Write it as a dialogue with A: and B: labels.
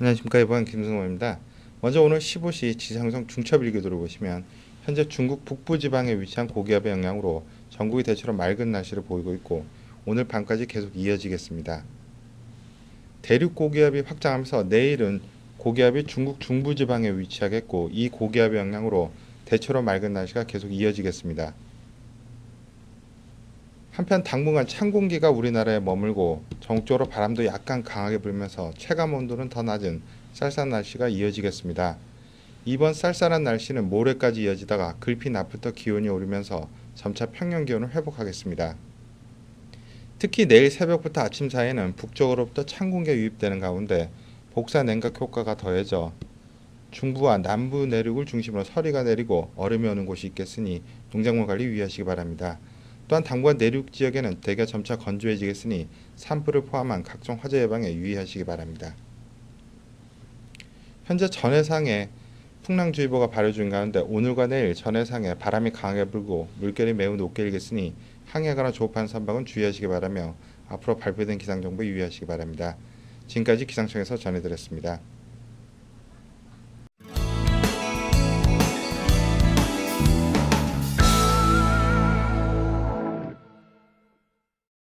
A: 안녕하십니까 이번 김승호입니다. 먼저 오늘 15시 지상성 중첩 일기도를 보시면 현재 중국 북부 지방에 위치한 고기압의 영향으로 전국이 대체로 맑은 날씨를 보이고 있고 오늘 밤까지 계속 이어지겠습니다. 대륙 고기압이 확장하면서 내일은 고기압이 중국 중부 지방에 위치하겠고 이 고기압의 영향으로 대체로 맑은 날씨가 계속 이어지겠습니다. 한편 당분간 찬 공기가 우리나라에 머물고 전국적으로 바람도 약간 강하게 불면서 체감 온도는 더 낮은 쌀쌀한 날씨가 이어지겠습니다. 이번 쌀쌀한 날씨는 모레까지 이어지다가 글피 낮부터 기온이 오르면서 점차 평년 기온을 회복하겠습니다. 특히 내일 새벽부터 아침 사이에는 북쪽으로부터 찬 공기가 유입되는 가운데 복사 냉각 효과가 더해져 중부와 남부 내륙을 중심으로 서리가 내리고 얼음이 오는 곳이 있겠으니 농작물 관리 유의하시기 바랍니다. 또한 당분간 내륙 지역에는 대기가 점차 건조해지겠으니 산불을 포함한 각종 화재 예방에 유의하시기 바랍니다. 현재 전해상에 풍랑주의보가 발효 중인 가운데 오늘과 내일 전해상에 바람이 강하게 불고 물결이 매우 높게 일겠으니 항해하거나 조업하는 선박은 주의하시기 바라며 앞으로 발표된 기상정보 유의하시기 바랍니다. 지금까지 기상청에서 전해드렸습니다.